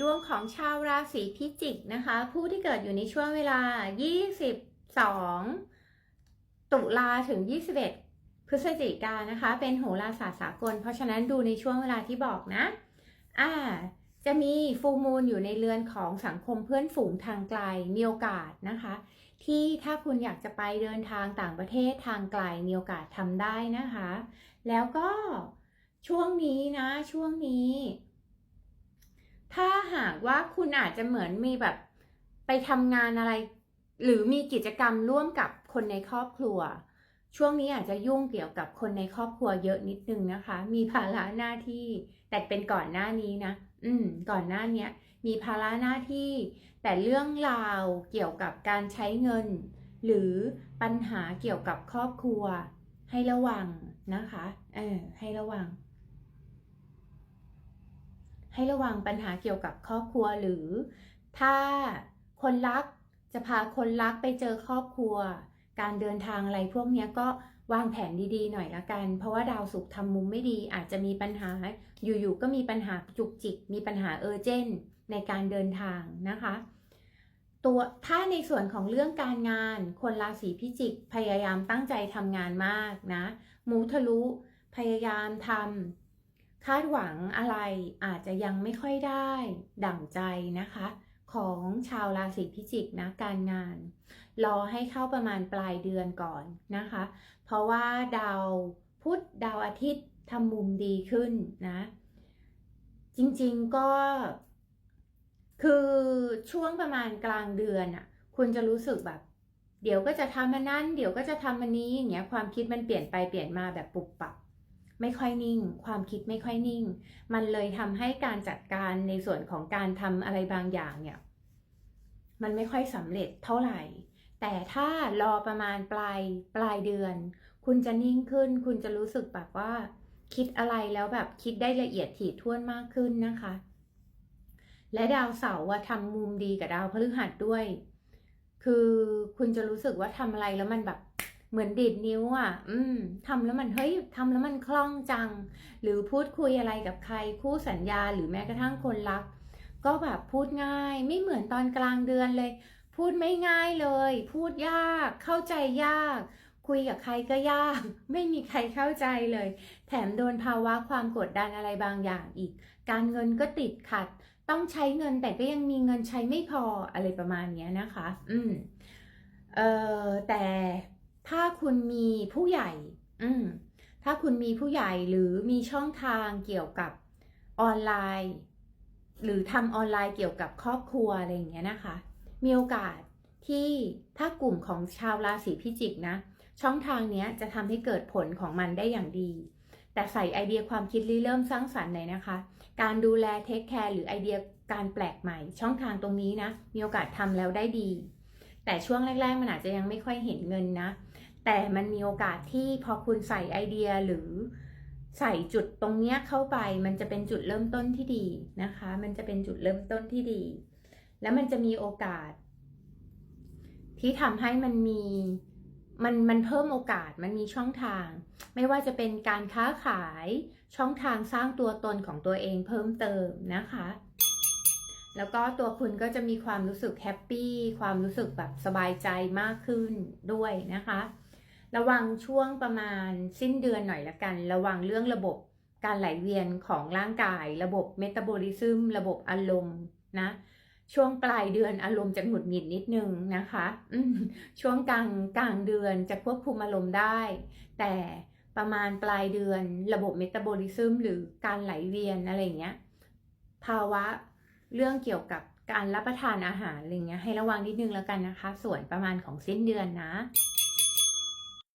ดวงของชาวราศีพิจิกนะคะ ผู้ที่เกิดอยู่ในช่วงเวลา 22 ตุลาถึง 21 พฤศจิกานนะคะ เป็นโหราศาสตร์สากล เพราะฉะนั้นดูในช่วงเวลาที่บอกนะ อ่า จะมีฟูมูลอยู่ในเรือนของสังคมเพื่อนฝูงทางไกล มีโอกาสนะคะ ที่ถ้าคุณอยากจะไปเดินทางต่างประเทศทางไกล มีโอกาสทำได้นะคะ แล้วก็ช่วงนี้นะ ช่วงนี้ ถ้าหากว่าคุณอาจจะเหมือนมีแบบไปทำงานอะไร หรือมีกิจกรรมร่วมกับคนในครอบครัว ช่วงนี้อาจจะยุ่งเกี่ยวกับคนในครอบครัวเยอะนิดนึงนะคะ มีภาระหน้าที่ แต่เป็นก่อนหน้านี้นะ อืม ก่อนหน้านี้มีภาระหน้าที่ แต่เรื่องราวเกี่ยวกับการใช้เงิน หรือปัญหาเกี่ยวกับครอบครัว ให้ระวังนะคะ เออให้ระวัง ให้ระวังปัญหาเกี่ยวกับครอบครัวหรือ ถ้าคนรักจะพาคนรักไปเจอครอบครัว การเดินทางอะไรพวกนี้ก็วางแผนดีๆ หน่อยละกัน เพราะว่าดาวศุกร์ทำมุมไม่ดีอาจจะมีปัญหา อยู่ๆก็มีปัญหาจุกจิก มีปัญหาเออเจนในการเดินทางนะคะ ตัวถ้าในส่วนของเรื่องการงาน คนราศีพิจิกพยายามตั้งใจทำงานมากนะมูทะลุ พยายามทำ คาดหวังอะไรอาจจะยังไม่ค่อยได้ดั่งใจนะคะ ของชาวราศีพิจิกนะการงาน รอให้เข้าประมาณปลายเดือนก่อนนะคะ เพราะว่าดาวพุธดาวอาทิตย์ทำมุมดีขึ้นนะ จริงๆก็คือช่วงประมาณกลางเดือนอะคุณจะรู้สึกแบบ เดี๋ยวก็จะทำมันนั้นเดี๋ยวก็จะทำมันนี้อย่างเงี้ยความคิดมันเปลี่ยนไปเปลี่ยนมาแบบปุบปับ ไม่ค่อยนิ่ง ความคิดไม่ค่อยนิ่ง มันเลยทำให้การจัดการในส่วนของการทำอะไรบางอย่างเนี่ย มันไม่ค่อยสำเร็จเท่าไหร่ แต่ถ้ารอประมาณปลายปลายเดือน คุณจะนิ่งขึ้น คุณจะรู้สึกแบบว่า คิดอะไรแล้วแบบคิดได้ละเอียดถี่ถ้วนมากขึ้นนะคะ และดาวเสาร์อะทำมุมดีกับดาวพฤหัสด้วย คือคุณจะรู้สึกว่าทำอะไรแล้วมันแบบ เหมือนดีดนิ้วอะ อืมทำแล้วมันเฮ้ยทำแล้วมันคล่องจัง หรือพูดคุยอะไรกับใครคู่สัญญาหรือแม้กระทั่งคนรัก ก็แบบพูดง่ายไม่เหมือนตอนกลางเดือนเลย พูดไม่ง่ายเลย พูดยากเข้าใจยาก คุยกับใครก็ยาก ไม่มีใครเข้าใจเลย แถมโดนภาวะความกดดันอะไรบางอย่างอีก การเงินก็ติดขัด ต้องใช้เงินแต่ก็ยังมีเงินใช้ไม่พออะไรประมาณนี้นะคะ อืมเอ่อแต่ ถ้าคุณมีผู้ใหญ่ อืมถ้าคุณมีผู้ใหญ่หรือมีช่องทางเกี่ยวกับออนไลน์ หรือทำออนไลน์เกี่ยวกับครอบครัวอะไรอย่างเงี้ยนะคะ มีโอกาสที่ถ้ากลุ่มของชาวราศีพิจิกนะ ช่องทางเนี้ยจะทำให้เกิดผลของมันได้อย่างดี แต่ใส่ไอเดียความคิดริเริ่มสร้างสรรค์หน่อยนะคะ การดูแลเทคแคร์หรือไอเดียการแปลกใหม่ ช่องทางตรงนี้นะ มีโอกาสทำแล้วได้ดี แต่ช่วงแรก ๆ มันอาจจะยังไม่ค่อยเห็นเงินนะ แต่มันมีโอกาสที่พอคุณใส่ไอเดียหรือใส่จุดตรงเนี้ยเข้าไป มันจะเป็นจุดเริ่มต้นที่ดีนะคะ มันจะเป็นจุดเริ่มต้นที่ดี แล้วมันจะมีโอกาส ที่ทำให้มันมีมันมันเพิ่มโอกาสมันมีช่องทาง ไม่ว่าจะเป็นการค้าขายช่องทางสร้างตัวตนของตัวเองเพิ่มเติมนะคะ แล้วก็ตัวคุณก็จะมีความรู้สึกแฮปปี้ความรู้สึกแบบสบายใจมากขึ้นด้วยนะคะ ระวังช่วงประมาณสิ้นเดือนหน่อยละกัน ระวังเรื่องระบบการไหลเวียนของร่างกาย ระบบเมตาบอลิซึมระบบอารมณ์นะ ช่วงปลายเดือนอารมณ์จะหงุดหงิดนิดนึงนะคะช่วงกลางกลางเดือนจะควบคุมอารมณ์ได้ แต่ประมาณปลายเดือนระบบเมตาบอลิซึมหรือการไหลเวียนอะไรเงี้ยภาวะเรื่องเกี่ยวกับการรับประทานอาหารอะไรเงี้ยให้ระวังนิดนึงแล้วกันนะคะ ส่วนประมาณของสิ้นเดือนนะ